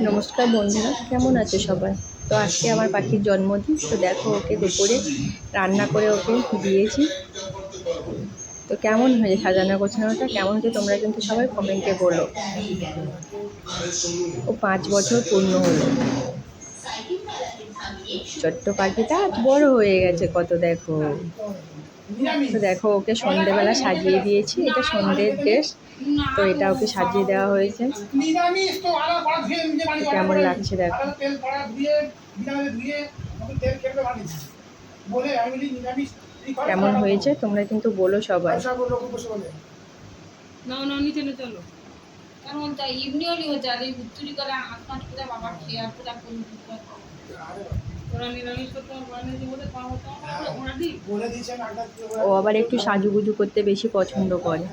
নমস্কার বন্ধুরা, কেমন আছে সবাই? তো আজকে আমার পাখির জন্মদিন, তো দেখো ওকে দুপুরে রান্না করে ওকে দিয়েছি। তো কেমন হয়েছে সাজানো গোছানোটা? কেমন হয়েছে তোমরা কিন্তু সবাই কমেন্টে বলো। ও পাঁচ বছর পূর্ণ হলো। ছোট্ট পাখিটা বড় হয়ে গেছে, কত দেখো। তো দেখো, ওকে সন্ধেবেলা সাজিয়ে দিয়েছি। এটা সন্ধ্যের ড্রেস তো এটা ওকে সাজিয়ে দেওয়া হয়েছে। কেমন লাগছে দেখো। কেমন হয়েছে? তোমরা কিন্তু বলো সবাই। না না চলো। কারণ হলি উত্তরি করে হাত পাঁচ বাবা খেয়ে আর ও আবার একটু সাজুগুজু করতে বেশি পছন্দ করে।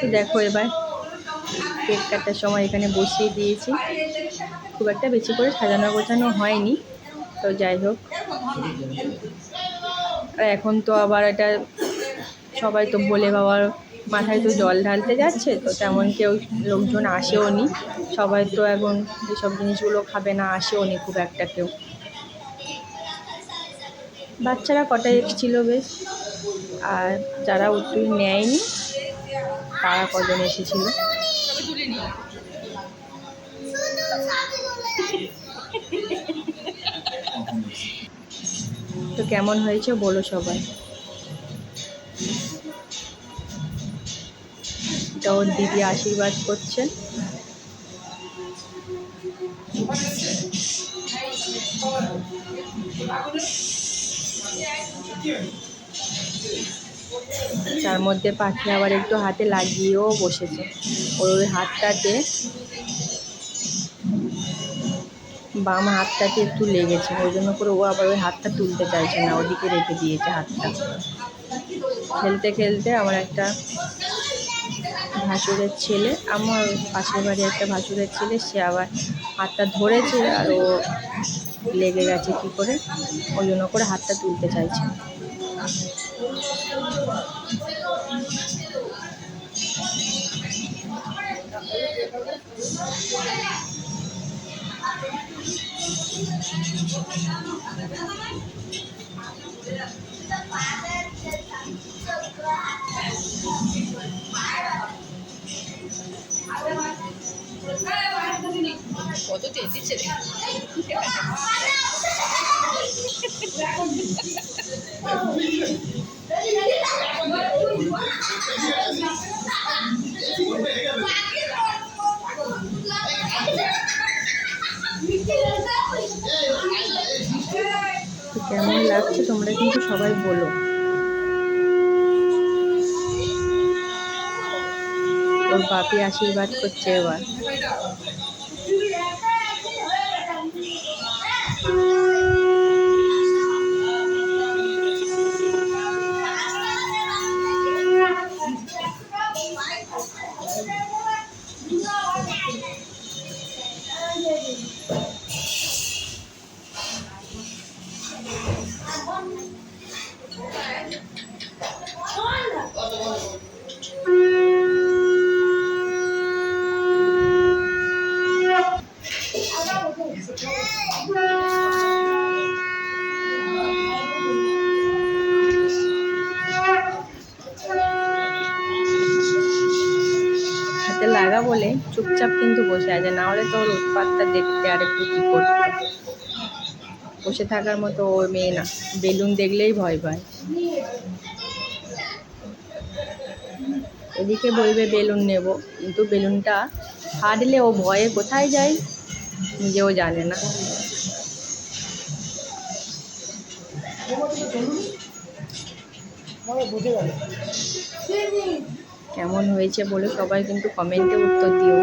তো দেখো এবার, কেক কাটার সময় এখানে বসিয়ে দিয়েছি। খুব একটা বেশি করে সাজানো গোছানো হয়নি, তো যাই হোক। আর এখন তো আবার এটা, সবাই তো বলে বাবার মাথায় তো জল ঢালতে যাচ্ছে, তো তেমন কেউ লোকজন আসেও নি। সবাই তো এখন এসব জিনিসগুলো খাবে না, আসেও নি খুব একটা কেউ। বাচ্চারা কটা এসেছিল বেশ, আর যারা উত্তর নেয়নি, তারা কজন এসেছিল? তো কেমন হয়েছে বলো সবাই। ওর দিদি আশীর্বাদ করছেন। তার মধ্যে পাখি আবার একটু হাতে লাগিয়েও বসেছে। ওর ওই হাতটাতে বাম হাতটাতে একটু লেগেছে। ওই জন্য করে ও আবার ওই হাতটা তুলতে চাইছে না, ওদিকে রেখে দিয়েছে হাতটা। খেলতে খেলতে আমার একটা ভাসুরের ছেলে, আমার পাশের বাড়ি একটা ভাসুরের ছেলে, সে আবার হাতটা ধরেছে আর ও লেগে গেছে কি করে? ওই জন্য করে হাতটা তুলতে চাইছে। কত তেল দিচ্ছে কেমন লাগছে তোমরা কিন্তু সবাই বলো। ওর বাপি আশীর্বাদ করছে এবার। বলে চুপচাপ কিন্তু বসে আছে, না হলে তো ওর উৎপাতটা দেখতে আর একটু কী করতো। বসে থাকার মতো ওর মেয়ে না, বেলুন দেখলেই ভয় পায়। এদিকে বলবে, বেলুন নেব। কিন্তু বেলুনটা ফাটলে ও ভয়ে কোথায় যায়, নিজেও জানে না। বুঝে গেল কেমন হয়েছে বলে সবাই কিন্তু কমেন্টে উত্তর দিও।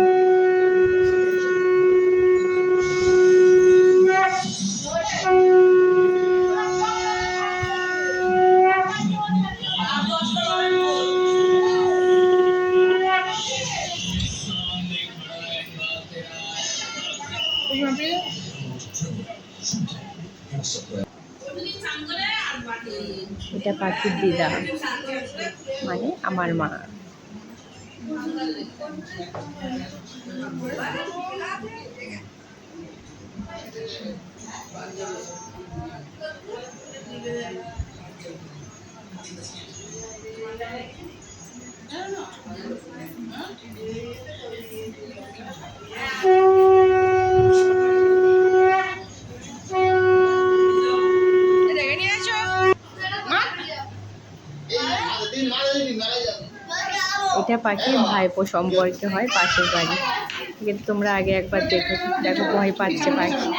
এটা পাখির দিদা। মানে আমার মা। Thank you. পাখি ভাইপো সম্পর্কে হয়? পাশের বাড়ি। কিন্তু তোমরা আগে একবার দেখো দেখো ভয় পাচ্ছে পাখি।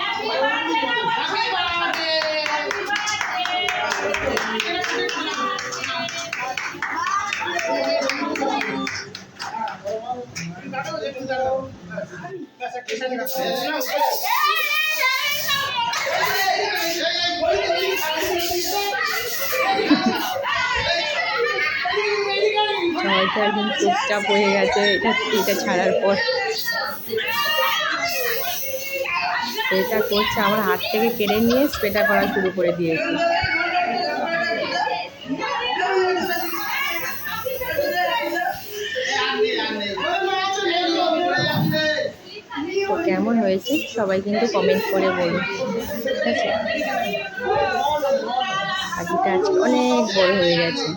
সবাই তো একদম চুপচাপ হয়ে গেছে, এটা এটা ছাড়ার পর। এটা করছে, আমার হাত থেকে কেড়ে নিয়ে স্প্রেটা করা শুরু করে দিয়েছে। কেমন হয়েছে? সবাই কিন্তু কমেন্ট করে বলুন। ঠিক আছে? পাখিটা আজকে অনেক বড় হয়ে গেছে।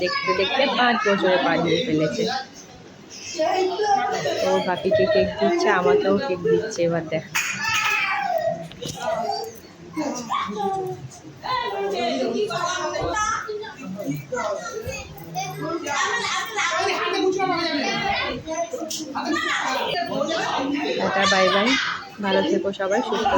দেখতে দেখতে পাঁচ বছরে পা দিয়ে ফেলেছে। ও বাপিকে কেক দিচ্ছে, আমাকেও কেক দিচ্ছে, এবার দেখ। Tata, bye bye. ভালো থেকো সবাই, সুস্থ